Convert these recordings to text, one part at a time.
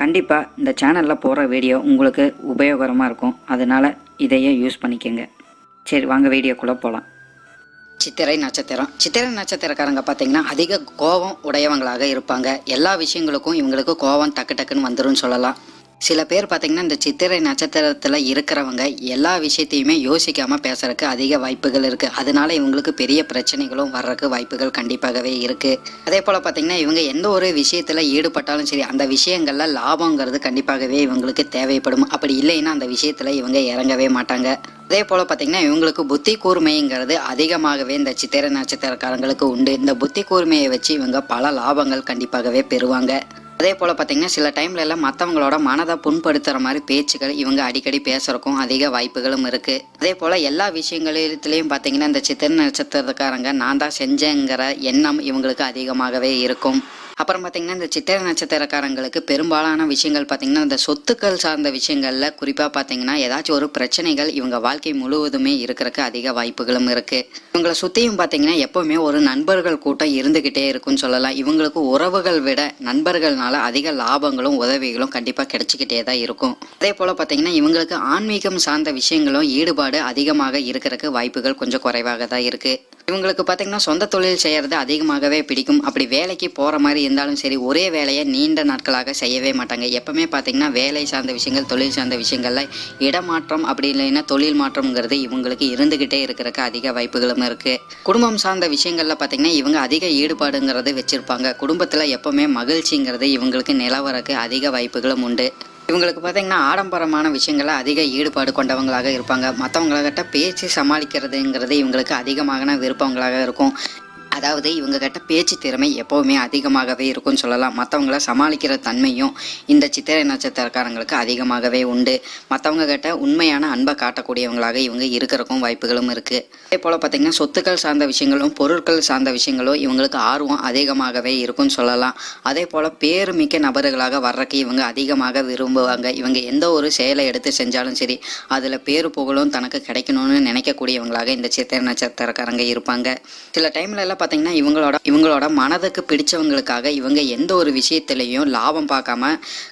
கண்டிப்பாக இந்த சேனலில் போகிற வீடியோ உங்களுக்கு உபயோகரமாக இருக்கும். அதனால் இதையே யூஸ் பண்ணிக்கோங்க. சரி வாங்க வீடியோக்குள்ளே போகலாம் சித்திரை நட்சத்திரம். சித்திரை நட்சத்திரக்காரங்க பார்த்தீங்கன்னா அதிக கோபம் உடையவங்களாக இருப்பாங்க. எல்லா விஷயங்களுக்கும் இவங்களுக்கு கோபம் டக்கு டக்குன்னு வந்துரும்னு சொல்லலாம். சில பேர் பார்த்தீங்கன்னா இந்த சித்திரை நட்சத்திரத்தில் இருக்கிறவங்க எல்லா விஷயத்தையுமே யோசிக்காமல் பேசுறதுக்கு அதிக வாய்ப்புகள் இருக்குது அதனால இவங்களுக்கு பெரிய பிரச்சனைகளும் வர்றதுக்கு வாய்ப்புகள் கண்டிப்பாகவே இருக்குது அதே போல் பார்த்தீங்கன்னா இவங்க எந்த ஒரு விஷயத்தில் ஈடுபட்டாலும் சரி அந்த விஷயங்களில் லாபங்கிறது கண்டிப்பாகவே இவங்களுக்கு தேவைப்படும். அப்படி இல்லைன்னா அந்த விஷயத்தில் இவங்க இறங்கவே மாட்டாங்க. அதே போல் பார்த்தீங்கன்னா இவங்களுக்கு புத்தி கூர்மைங்கிறது அதிகமாகவே இந்த சித்திரை நட்சத்திரக்காரங்களுக்கு உண்டு. இந்த புத்தி கூர்மையை வச்சு இவங்க பல லாபங்கள் கண்டிப்பாகவே பெறுவாங்க. அதே போல் பார்த்தீங்கன்னா சில டைம்ல எல்லாம் மற்றவங்களோட மனதை புண்படுத்துகிற மாதிரி பேச்சுகள் இவங்க அடிக்கடி பேசுறதுக்கும் அதிக வாய்ப்புகளும் இருக்குது அதே போல் எல்லா விஷயங்களிலையும் பார்த்தீங்கன்னா இந்த சித்திரை நட்சத்திரத்துக்காரங்க நான் தான் செஞ்சேங்கிற எண்ணம் இவங்களுக்கு அதிகமாகவே இருக்கும். அப்புறம் பார்த்தீங்கன்னா இந்த சித்திரை நட்சத்திரக்காரங்களுக்கு பெரும்பாலான விஷயங்கள் பார்த்தீங்கன்னா இந்த சொத்துக்கள் சார்ந்த விஷயங்களில் குறிப்பாக பார்த்தீங்கன்னா ஏதாச்சும் ஒரு பிரச்சனைகள் இவங்க வாழ்க்கை முழுவதுமே இருக்கிறதுக்கு அதிக வாய்ப்புகளும் இருக்குது இவங்களை சுற்றியும் பார்த்தீங்கன்னா எப்போவுமே ஒரு நண்பர்கள் கூட்டம் இருந்துக்கிட்டே இருக்கும்னு சொல்லலாம். இவங்களுக்கு உறவுகள் விட நண்பர்கள்னால அதிக லாபங்களும் உதவிகளும் கண்டிப்பாக கிடைச்சிக்கிட்டே தான் இருக்கும். அதே போல் பார்த்தீங்கன்னா இவங்களுக்கு ஆன்மீகம் சார்ந்த விஷயங்களும் ஈடுபாடு அதிகமாக இருக்கிறதுக்கு வாய்ப்புகள் கொஞ்சம் குறைவாக தான் இருக்குது இவங்களுக்கு பார்த்தீங்கன்னா சொந்த தொழில் செய்கிறது அதிகமாகவே பிடிக்கும். அப்படி வேலைக்கு போகிற மாதிரி இருந்தாலும் சரி ஒரே வேலையை நீண்ட நாட்களாக செய்யவே மாட்டாங்க. எப்பவுமே பார்த்தீங்கன்னா வேலை சார்ந்த விஷயங்கள் தொழில் சார்ந்த விஷயங்கள்ல இடமாற்றம் அப்படி இல்லைன்னா தொழில் மாற்றம்ங்கிறது இவங்களுக்கு இருந்துக்கிட்டே இருக்கிறக்கு அதிக வாய்ப்புகளும் இருக்குது குடும்பம் சார்ந்த விஷயங்களில் பார்த்தீங்கன்னா இவங்க அதிக ஈடுபாடுங்கிறது வச்சுருப்பாங்க. குடும்பத்தில் எப்பவுமே மகிழ்ச்சிங்கிறது இவங்களுக்கு நிலவரக்கு அதிக வாய்ப்புகளும் உண்டு. இவங்களுக்கு பார்த்தீங்கன்னா ஆடம்பரமான விஷயங்கள அதிக ஈடுபாடு கொண்டவங்களாக இருப்பாங்க. மற்றவங்கக்கிட்ட பேச்சு சமாளிக்கிறதுங்கிறது இவங்களுக்கு அதிகமான விருப்பங்களாக இருக்கும். அதாவது இவங்க கிட்ட பேச்சு திறமை எப்போவுமே அதிகமாகவே இருக்கும்னு சொல்லலாம். மற்றவங்கள சமாளிக்கிற தன்மையும் இந்த சித்திரை நட்சத்திரக்காரங்களுக்கு அதிகமாகவே உண்டு. மற்றவங்க கிட்ட உண்மையான அன்பை காட்டக்கூடியவங்களாக இவங்க இருக்கிறக்கும் வாய்ப்புகளும் இருக்குது அதே போல் பார்த்திங்கன்னா சொத்துக்கள் சார்ந்த விஷயங்களும் பொருட்கள் சார்ந்த விஷயங்களும் இவங்களுக்கு ஆர்வம் அதிகமாகவே இருக்கும்னு சொல்லலாம். அதே போல் பேருமிக்க நபர்களாக வர்றக்கு இவங்க அதிகமாக விரும்புவாங்க. இவங்க எந்த ஒரு செயலை எடுத்து செஞ்சாலும் சரி அதில் பேரு புகழும் தனக்கு கிடைக்கணும்னு நினைக்கக்கூடியவங்களாக இந்த சித்திரை நட்சத்திரக்காரங்க இருப்பாங்க. சில டைம்ல எல்லாம் பார்த்தீங்கன்னா இவங்களோட இவங்களோட மனதுக்கு பிடிச்சவங்களுக்காக இவங்க எந்த ஒரு விஷயத்திலையும் லாபம் பார்க்காம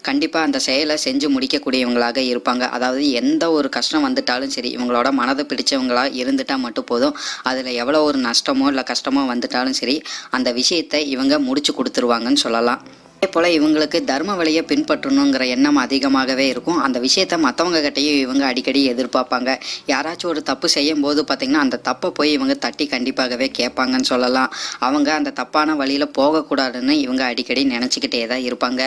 கண்டிப்பாக அந்த செயலை செஞ்சு முடிக்கக்கூடியவங்களாக இருப்பாங்க. அதாவது எந்த ஒரு கஷ்டம் வந்துட்டாலும் சரி இவங்களோட மனதை பிடிச்சவங்களாக இருந்துட்டால் மட்டும் போதும். அதில் எவ்வளோ ஒரு நஷ்டமோ இல்லை கஷ்டமோ வந்துட்டாலும் சரி அந்த விஷயத்தை இவங்க முடிச்சு கொடுத்துருவாங்கன்னு சொல்லலாம். அதே போல் இவங்களுக்கு தர்ம வழியை பின்பற்றணுங்கிற எண்ணம் அதிகமாகவே இருக்கும். அந்த விஷயத்த மற்றவங்க கிட்டேயும் இவங்க அடிக்கடி எதிர்பார்ப்பாங்க. யாராச்சும் ஒரு தப்பு செய்யும் போது பார்த்திங்கன்னா அந்த தப்பை போய் இவங்க தட்டி கண்டிப்பாகவே கேட்பாங்கன்னு சொல்லலாம். அவங்க அந்த தப்பான வழியில் போகக்கூடாதுன்னு இவங்க அடிக்கடி நினச்சிக்கிட்டே தான் இருப்பாங்க.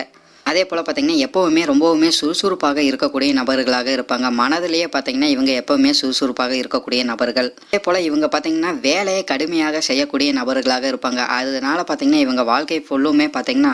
அதே போல் பார்த்திங்கன்னா எப்போவுமே ரொம்பவுமே சுறுசுறுப்பாக இருக்கக்கூடிய நபர்களாக இருப்பாங்க. மனதிலேயே பார்த்திங்கன்னா இவங்க எப்போவுமே சுறுசுறுப்பாக இருக்கக்கூடிய நபர்கள். அதே போல் இவங்க பார்த்திங்கன்னா வேலையை கடுமையாக செய்யக்கூடிய நபர்களாக இருப்பாங்க. அதனால பார்த்திங்கன்னா இவங்க வாழ்க்கை ஃபுல்லுமே பார்த்திங்கன்னா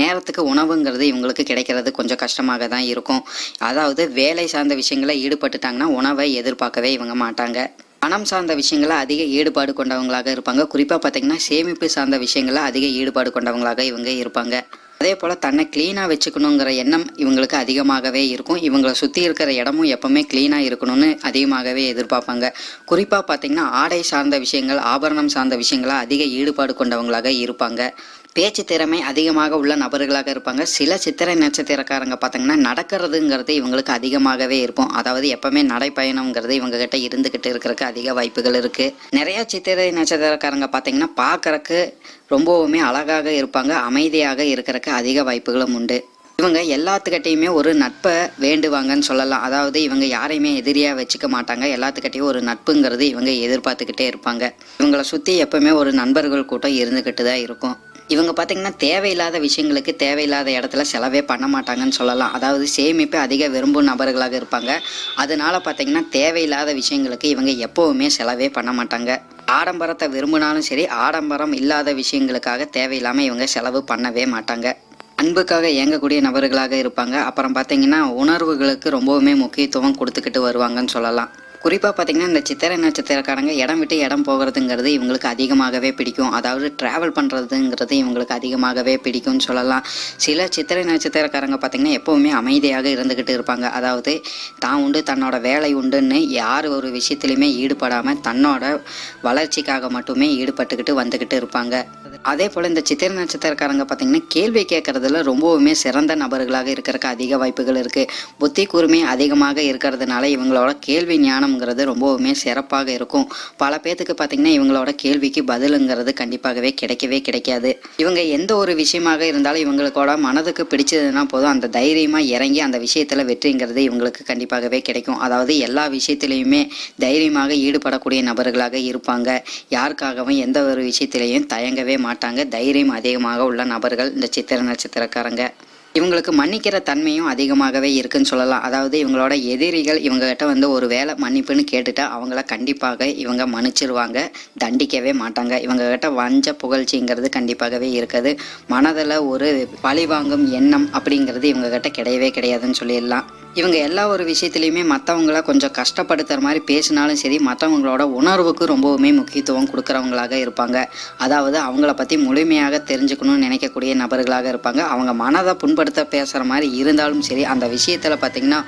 நேரத்துக்கு உணவுங்கிறது இவங்களுக்கு கிடைக்கிறது கொஞ்சம் கஷ்டமாக தான் இருக்கும். அதாவது வேலை சார்ந்த விஷயங்களை ஈடுபட்டுட்டாங்கன்னா உணவை எதிர்பார்க்கவே இவங்க மாட்டாங்க. பணம் சார்ந்த விஷயங்களை அதிக ஈடுபாடு கொண்டவங்களாக இருப்பாங்க. குறிப்பாக பார்த்தீங்கன்னா சேமிப்பு சார்ந்த விஷயங்களை அதிக ஈடுபாடு கொண்டவங்களாக இவங்க இருப்பாங்க. அதே போல் தன்னை க்ளீனாக வச்சுக்கணுங்கிற எண்ணம் இவங்களுக்கு அதிகமாகவே இருக்கும். இவங்களை சுற்றி இருக்கிற இடமும் எப்பவுமே க்ளீனாக இருக்கணும்னு அதிகமாகவே எதிர்பார்ப்பாங்க. குறிப்பாக பார்த்தீங்கன்னா ஆடை சார்ந்த விஷயங்கள் ஆபரணம் சார்ந்த விஷயங்களாக அதிக ஈடுபாடு கொண்டவங்களாக இருப்பாங்க. பேச்சு திறமை அதிகமாக உள்ள நபர்களாக இருப்பாங்க. சில சித்திரை நட்சத்திரக்காரங்க பார்த்தீங்கன்னா நடக்கிறதுங்கிறது இவங்களுக்கு அதிகமாகவே இருக்கும். அதாவது எப்பவுமே நடைப்பயணம்ங்கிறது இவங்க கிட்ட இருந்துகிட்டு இருக்கிறதுக்கு அதிக வாய்ப்புகள் இருக்கு. நிறைய சித்திரை நட்சத்திரக்காரங்க பார்த்தீங்கன்னா பார்க்கறக்கு ரொம்பவுமே அழகாக இருப்பாங்க அமைதியாக இருக்கிறக்கு அதிக வாய்ப்புகளும் உண்டு. இவங்க எல்லாத்துக்கிட்டையுமே ஒரு நட்பை வேண்டுவாங்கன்னு சொல்லலாம். அதாவது இவங்க யாரையுமே எதிரியாக வச்சுக்க மாட்டாங்க. எல்லாத்துக்கிட்டையும் ஒரு நட்புங்கிறது இவங்க எதிர்பார்த்துக்கிட்டே இருப்பாங்க. இவங்களை சுற்றி எப்பவுமே ஒரு நண்பர்கள் கூட்டம் இருந்துக்கிட்டு தான் இருக்கும். இவங்க பார்த்திங்கன்னா தேவையில்லாத விஷயங்களுக்கு தேவையில்லாத இடத்துல செலவே பண்ண மாட்டாங்கன்னு சொல்லலாம். அதாவது சேமிப்பு அதிக விரும்பும் நபர்களாக இருப்பாங்க. அதனால பார்த்தீங்கன்னா தேவையில்லாத விஷயங்களுக்கு இவங்க எப்போவுமே செலவே பண்ண மாட்டாங்க. ஆடம்பரத்தை விரும்பினாலும் சரி ஆடம்பரம் இல்லாத விஷயங்களுக்காக தேவையில்லாமல் இவங்க செலவு பண்ணவே மாட்டாங்க. அன்புக்காக இயங்கக்கூடிய நபர்களாக இருப்பாங்க. அப்புறம் பார்த்தீங்கன்னா உணர்வுகளுக்கு ரொம்பவுமே முக்கியத்துவம் கொடுத்துக்கிட்டு வருவாங்கன்னு சொல்லலாம். குறிப்பாக பார்த்தீங்கன்னா இந்த சித்திரை நட்சத்திரக்காரங்க இடம் விட்டு இடம் போகிறதுங்கிறது இவங்களுக்கு அதிகமாகவே பிடிக்கும். அதாவது ட்ராவல் பண்ணுறதுங்கிறது இவங்களுக்கு அதிகமாகவே பிடிக்கும்னு சொல்லலாம். சில சித்திரை நட்சத்திரக்காரங்க பார்த்தீங்கன்னா எப்போவுமே அமைதியாக இருந்துக்கிட்டு இருப்பாங்க. அதாவது தான் உண்டு தன்னோட வேலை உண்டுன்னு யார் ஒரு விஷயத்துலையுமே ஈடுபடாமல் தன்னோட வளர்ச்சிக்காக மட்டுமே ஈடுபட்டுக்கிட்டு வந்துக்கிட்டு இருப்பாங்க. அதே போல் இந்த சித்திரை நட்சத்திரக்காரங்க பார்த்தீங்கன்னா கேள்வி கேட்குறதுல ரொம்பவுமே சிறந்த நபர்களாக இருக்கிறதுக்கு அதிக வாய்ப்புகள் இருக்குது புத்தி கூர்மை அதிகமாக இருக்கிறதுனால இவங்களோட கேள்வி ஞானம் ஞானம்ங்கிறது ரொம்பவுமே சிறப்பாக இருக்கும். பல பேர்த்துக்கு பார்த்தீங்கன்னா இவங்களோட கேள்விக்கு பதிலுங்கிறது கண்டிப்பாகவே கிடைக்கவே கிடைக்காது. இவங்க எந்த ஒரு விஷயமாக இருந்தாலும் இவங்களுக்கோட மனதுக்கு பிடிச்சதுன்னா போதும். அந்த தைரியமாக இறங்கி அந்த விஷயத்தில் வெற்றிங்கிறது இவங்களுக்கு கண்டிப்பாகவே கிடைக்கும். அதாவது எல்லா விஷயத்திலையுமே தைரியமாக ஈடுபடக்கூடிய நபர்களாக இருப்பாங்க. யாருக்காகவும் எந்த ஒரு விஷயத்திலையும் தயங்கவே மாட்டாங்க. தைரியம் அதிகமாக உள்ள நபர்கள் இந்த சித்திர நட்சத்திரக்காரங்க. இவங்களுக்கு மன்னிக்கிற தன்மையும் அதிகமாகவே இருக்குன்னு சொல்லலாம். அதாவது இவங்களோட எதிரிகள் இவங்ககிட்ட வந்து ஒரு வேலை மன்னிப்புன்னு கேட்டுட்டா அவங்கள கண்டிப்பாக இவங்க மன்னிச்சிருவாங்க தண்டிக்கவே மாட்டாங்க. இவங்ககிட்ட வஞ்ச புகழ்ச்சிங்கிறது கண்டிப்பாகவே இருக்குது. மனதில் ஒரு பழிவாங்கும் எண்ணம் அப்படிங்கிறது இவங்ககிட்ட கிடையவே கிடையாதுன்னு சொல்லிடலாம். இவங்க எல்லா ஒரு விஷயத்துலையுமே மற்றவங்கள கொஞ்சம் கஷ்டப்படுத்துகிற மாதிரி பேசினாலும் சரி மற்றவங்களோட உணர்வுக்கு ரொம்பவுமே முக்கியத்துவம் கொடுக்குறவங்களாக இருப்பாங்க. அதாவது அவங்கள பற்றி முழுமையாக தெரிஞ்சுக்கணும்னு நினைக்கக்கூடிய நபர்களாக இருப்பாங்க. அவங்க மனதை புண்படுத்த பேசுகிற மாதிரி இருந்தாலும் சரி அந்த விஷயத்தில் பார்த்திங்கன்னா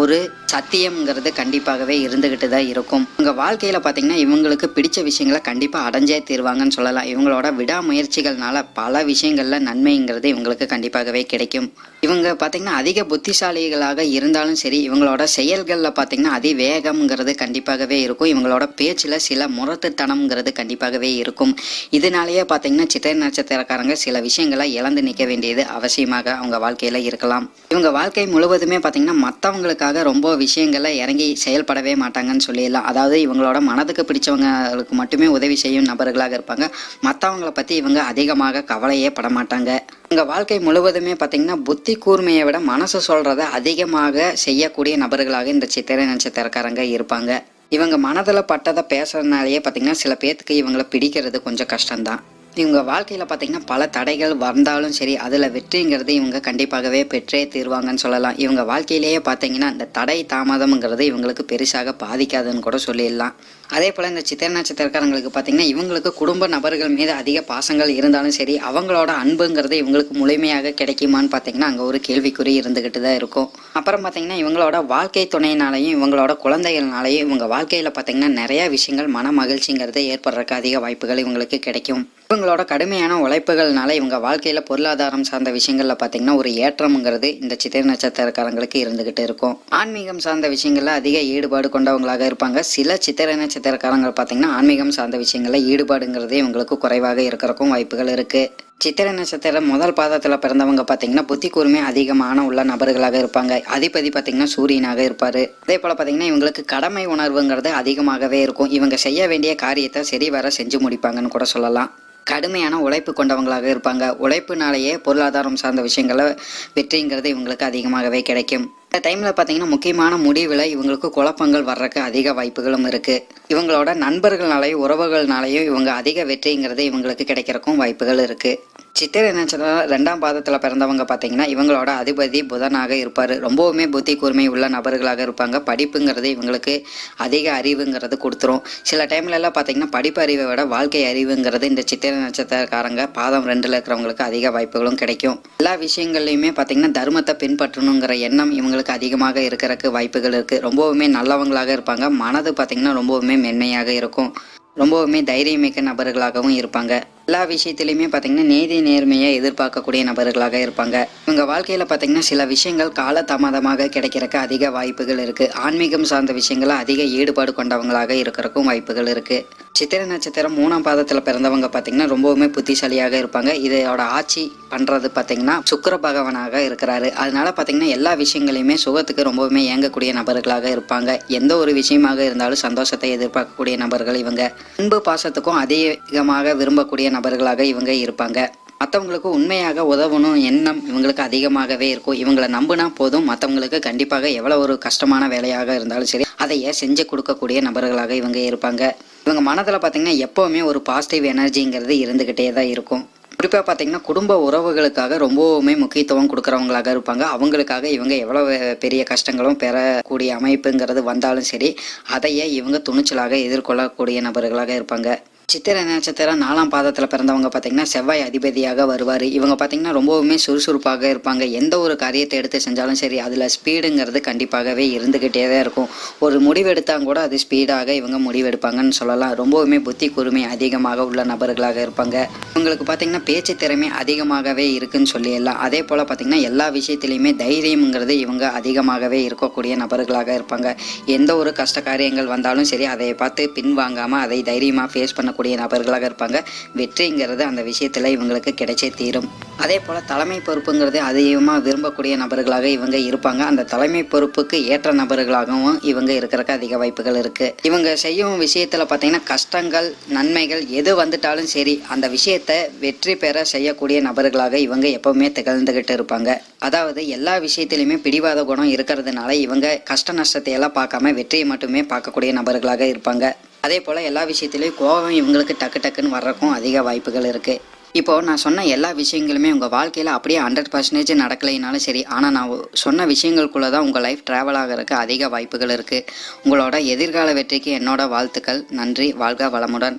ஒரு சத்தியம்ங்கிறது கண்டிப்பாகவே இருந்துக்கிட்டு தான் இருக்கும். இவங்க வாழ்க்கையில் பார்த்திங்கன்னா இவங்களுக்கு பிடிச்ச விஷயங்களை கண்டிப்பாக அடைஞ்சே தீருவாங்கன்னு சொல்லலாம். இவங்களோட விடாமுயற்சிகள்னால பல விஷயங்களில் நன்மைங்கிறது இவங்களுக்கு கண்டிப்பாகவே கிடைக்கும். இவங்க பார்த்திங்கன்னா அதிக புத்திசாலிகளாக இருந்தாலும் சரி இவங்களோட செயல்களில் பார்த்திங்கன்னா அதிவேகம்ங்கிறது கண்டிப்பாகவே இருக்கும். இவங்களோட பேச்சில் சில முரட்டுத்தனம்ங்கிறது கண்டிப்பாகவே இருக்கும். இதனாலேயே பார்த்திங்கன்னா சித்திரை நட்சத்திரக்காரங்க சில விஷயங்களை இழந்து நிற்க வேண்டியது அவசியமாக அவங்க வாழ்க்கையில் இருக்கலாம். இவங்க வாழ்க்கை முழுவதுமே பார்த்திங்கன்னா மற்றவங்களுக்காக ரொம்ப விஷயங்களை இறங்கி செயல்படவே மாட்டாங்கன்னு சொல்லிடலாம். அதாவது இவங்களோட மனதுக்கு பிடிச்சவங்களுக்கு மட்டுமே உதவி செய்யும் நபர்களாக இருப்பாங்க. மற்றவங்கள பற்றி இவங்க அதிகமாக கவலையே பட மாட்டாங்க. இவங்க வாழ்க்கை முழுவதுமே பார்த்தீங்கன்னா புத்தி கூர்மையை விட மனசு சொல்கிறத அதிகமாக செய்யக்கூடிய நபர்களாக இந்த சித்திரை நட்சத்திரக்காரங்க இருப்பாங்க. இவங்க மனதில் பட்டதை பேசுறதுனாலேயே பார்த்தீங்கன்னா சில பேர்த்துக்கு இவங்களை பிடிக்கிறது கொஞ்சம் கஷ்டம்தான். இவங்க வாழ்க்கையில் பார்த்திங்கன்னா பல தடைகள் வந்தாலும் சரி அதில் வெற்றிங்கிறது இவங்க கண்டிப்பாகவே பெற்றே தீர்வாங்கன்னு சொல்லலாம். இவங்க வாழ்க்கையிலேயே பார்த்தீங்கன்னா இந்த தடை தாமதம்ங்கிறது இவங்களுக்கு பெருசாக பாதிக்காதுன்னு கூட சொல்லிடலாம். அதே போல் இந்த சித்திர நட்சத்திரக்காரங்களுக்கு பார்த்தீங்கன்னா இவங்களுக்கு குடும்ப நபர்கள் மீது அதிக பாசங்கள் இருந்தாலும் சரி அவங்களோட அன்புங்கிறது இவங்களுக்கு முழுமையாக கிடைக்குமான்னு பார்த்தீங்கன்னா அங்கே ஒரு கேள்விக்குறி இருந்துக்கிட்டு தான் இருக்கும். அப்புறம் பார்த்தீங்கன்னா இவங்களோட வாழ்க்கை துணையினாலையும் இவங்களோட குழந்தைகள்னாலையும் இவங்க வாழ்க்கையில் பார்த்தீங்கன்னா நிறையா விஷயங்கள் மன மகிழ்ச்சிங்கிறது ஏற்படுறதுக்கு அதிக வாய்ப்புகள் இவங்களுக்கு கிடைக்கும். இவங்க இவங்களோட கடுமையான உழைப்புகள்னால இவங்க வாழ்க்கையில் பொருளாதாரம் சார்ந்த விஷயங்களில் பார்த்தீங்கன்னா ஒரு ஏற்றம்ங்கிறது இந்த சித்திரை நட்சத்திரக்காரங்களுக்கு இருந்துகிட்டு இருக்கும். ஆன்மீகம் சார்ந்த விஷயங்களில் அதிக ஈடுபாடு கொண்டவங்களாக இருப்பாங்க. சில சித்திரை நட்சத்திரக்காரங்கள் பார்த்தீங்கன்னா ஆன்மீகம் சார்ந்த விஷயங்களில் ஈடுபாடுங்கிறதே இவங்களுக்கு குறைவாக இருக்கிறக்கும் வாய்ப்புகள் இருக்குது சித்திரை நட்சத்திரம் முதல் பாதத்தில் பிறந்தவங்க பார்த்தீங்கன்னா புத்தி கூர்மை அதிகமான உள்ள நபர்களாக இருப்பாங்க. அதிபதி பார்த்தீங்கன்னா சூரியனாக இருப்பார். அதே போல் பார்த்தீங்கன்னா இவங்களுக்கு கடமை உணர்வுங்கிறது அதிகமாகவே இருக்கும். இவங்க செய்ய வேண்டிய காரியத்தை சரி வர செஞ்சு முடிப்பாங்கன்னு கூட சொல்லலாம். கடுமையான உழைப்பு கொண்டவங்களாக இருப்பாங்க. உழைப்புனாலேயே பொருளாதாரம் சார்ந்த விஷயங்கள வெற்றிங்கிறது இவங்களுக்கு அதிகமாகவே கிடைக்கும். இந்த டைமில் பார்த்தீங்கன்னா முக்கியமான முடிவில் இவங்களுக்கு குழப்பங்கள் வர்றதுக்கு அதிக வாய்ப்புகளும் இருக்குது இவங்களோட நண்பர்கள்னாலையும் உறவுகள்னாலையும் இவங்க அதிக வெற்றிங்கிறது இவங்களுக்கு கிடைக்கிறக்கும் வாய்ப்புகள் இருக்குது சித்திரை நட்சத்திரம் ரெண்டாம் பாதத்தில் பிறந்தவங்க பார்த்தீங்கன்னா இவங்களோட அதிபதி புதனாக இருப்பார். ரொம்பவுமே புத்தி கூர்மை உள்ள நபர்களாக இருப்பாங்க. படிப்புங்கிறது இவங்களுக்கு அதிக அறிவுங்கிறது கொடுத்துரும். சில டைம்லலாம் பார்த்தீங்கன்னா படிப்பு அறிவை விட வாழ்க்கை அறிவுங்கிறது இந்த சித்திரை நட்சத்திரக்காரங்க பாதம் ரெண்டில் இருக்கிறவங்களுக்கு அதிக வாய்ப்புகளும் கிடைக்கும். எல்லா விஷயங்கள்லையுமே பார்த்தீங்கன்னா தர்மத்தை பின்பற்றணுங்கிற எண்ணம் இவங்களுக்கு அதிகமாக இருக்கிறக்கு வாய்ப்புகள் இருக்குது ரொம்பவுமே நல்லவங்களாக இருப்பாங்க. மனது பார்த்தீங்கன்னா ரொம்பவுமே மென்மையாக இருக்கும். ரொம்பவுமே தைரியமிக்க நபர்களாகவும் இருப்பாங்க. எல்லா விஷயத்திலையுமே பார்த்தீங்கன்னா நீதி நேர்மையை எதிர்பார்க்கக்கூடிய நபர்களாக இருப்பாங்க. இவங்க வாழ்க்கையில் பார்த்தீங்கன்னா சில விஷயங்கள் காலதாமதமாக கிடைக்கிறக்கு அதிக வாய்ப்புகள் இருக்குது ஆன்மீகம் சார்ந்த விஷயங்களை அதிக ஈடுபாடு கொண்டவங்களாக இருக்கிறக்கும் வாய்ப்புகள் இருக்குது சித்திரை நட்சத்திரம் மூணாம் பாதத்தில் பிறந்தவங்க பார்த்தீங்கன்னா ரொம்பவுமே புத்திசாலியாக இருப்பாங்க. இதோட ஆட்சி பண்ணுறது பார்த்தீங்கன்னா சுக்கர பகவானாக இருக்கிறாரு. அதனால பார்த்தீங்கன்னா எல்லா விஷயங்களையுமே சுகத்துக்கு ரொம்பவுமே இயங்கக்கூடிய நபர்களாக இருப்பாங்க. எந்த ஒரு விஷயமாக இருந்தாலும் சந்தோஷத்தை எதிர்பார்க்கக்கூடிய நபர்கள் இவங்க. அன்பு பாசத்துக்கும் அதிகமாக விரும்பக்கூடிய நபர்களாக இவங்க இருப்பாங்க. மற்றவங்களுக்கு உண்மையாக உதவணும் எண்ணம் இவங்களுக்கு அதிகமாகவே இருக்கும். இவங்களை நம்பினா போதும். மற்றவங்களுக்கு கண்டிப்பாக எவ்வளோ ஒரு கஷ்டமான வேலையாக இருந்தாலும் சரி அதையே செஞ்சு கொடுக்கக்கூடிய நபர்களாக இவங்க இருப்பாங்க. இவங்க மனதில் பார்த்தீங்கன்னா எப்போவுமே ஒரு பாசிட்டிவ் எனர்ஜிங்கிறது இருந்துக்கிட்டே தான் இருக்கும். குறிப்பாக பார்த்தீங்கன்னா குடும்ப உறவுகளுக்காக ரொம்பவுமே முக்கியத்துவம் கொடுக்குறவங்களாக இருப்பாங்க. அவங்களுக்காக இவங்க எவ்வளோ பெரிய கஷ்டங்களும் பெறக்கூடிய அமைப்புங்கிறது வந்தாலும் சரி அதையே இவங்க துணிச்சலாக எதிர்கொள்ளக்கூடிய நபர்களாக இருப்பாங்க. சித்திரை நட்சத்திரம் நாலாம் பாதத்தில் பிறந்தவங்க பார்த்தீங்கன்னா செவ்வாய் அதிபதியாக வருவார். இவங்க பார்த்தீங்கன்னா ரொம்பவுமே சுறுசுறுப்பாக இருப்பாங்க. எந்த ஒரு காரியத்தை எடுத்து செஞ்சாலும் சரி அதில் ஸ்பீடுங்கிறது கண்டிப்பாகவே இருந்துக்கிட்டே தான் இருக்கும். ஒரு முடிவெடுத்தால் கூட அது ஸ்பீடாக இவங்க முடிவெடுப்பாங்கன்னு சொல்லலாம். ரொம்பவுமே புத்தி கூர்மை அதிகமாக உள்ள நபர்களாக இருப்பாங்க. இவங்களுக்கு பார்த்தீங்கன்னா பேச்சு திறமை அதிகமாகவே இருக்குன்னு சொல்லிடலாம். அதே போல் பார்த்தீங்கன்னா எல்லா விஷயத்துலையுமே தைரியம்ங்கிறது இவங்க அதிகமாகவே இருக்கக்கூடிய நபர்களாக இருப்பாங்க. எந்த ஒரு கஷ்ட காரியங்கள் வந்தாலும் சரி அதை பார்த்து பின்வாங்காமல் அதை தைரியமாக ஃபேஸ் பண்ண பண்ணக்கூடிய நபர்களாக இருப்பாங்க. வெற்றிங்கிறது அந்த விஷயத்தில் இவங்களுக்கு கிடைச்சே தீரும். அதே போல் தலைமை பொறுப்புங்கிறது அதிகமாக விரும்பக்கூடிய நபர்களாக இவங்க இருப்பாங்க. அந்த தலைமை பொறுப்புக்கு ஏற்ற நபர்களாகவும் இவங்க இருக்கிறக்கு அதிக வாய்ப்புகள் இருக்குது இவங்க செய்யும் விஷயத்தில் பார்த்தீங்கன்னா கஷ்டங்கள் நன்மைகள் எது வந்துட்டாலும் சரி அந்த விஷயத்தை வெற்றி பெற செய்யக்கூடிய நபர்களாக இவங்க எப்பவுமே திகழ்ந்துகிட்டு இருப்பாங்க. அதாவது எல்லா விஷயத்திலையுமே பிடிவாத குணம் இருக்கிறதுனால இவங்க கஷ்ட நஷ்டத்தை எல்லாம் பார்க்காம வெற்றியை மட்டுமே பார்க்கக்கூடிய நபர்களாக இருப்பாங்க. அதே போல் எல்லா விஷயத்திலையும் கோபம் இவங்களுக்கு டக்கு டக்குன்னு வர்றதுக்கும் அதிக வாய்ப்புகள் இருக்குது இப்போது நான் சொன்ன எல்லா விஷயங்களுமே உங்கள் வாழ்க்கையில் அப்படியே ஹண்ட்ரட் பர்சன்டேஜ் நடக்கலைனாலும் சரி ஆனால் நான் சொன்ன விஷயங்களுக்குள்ளே தான் உங்கள் லைஃப் ட்ராவல் ஆகிறதுக்கு அதிக வாய்ப்புகள் இருக்குது உங்களோட எதிர்கால வெற்றிக்கு என்னோட வாழ்த்துக்கள். நன்றி. வாழ்க வளமுடன்.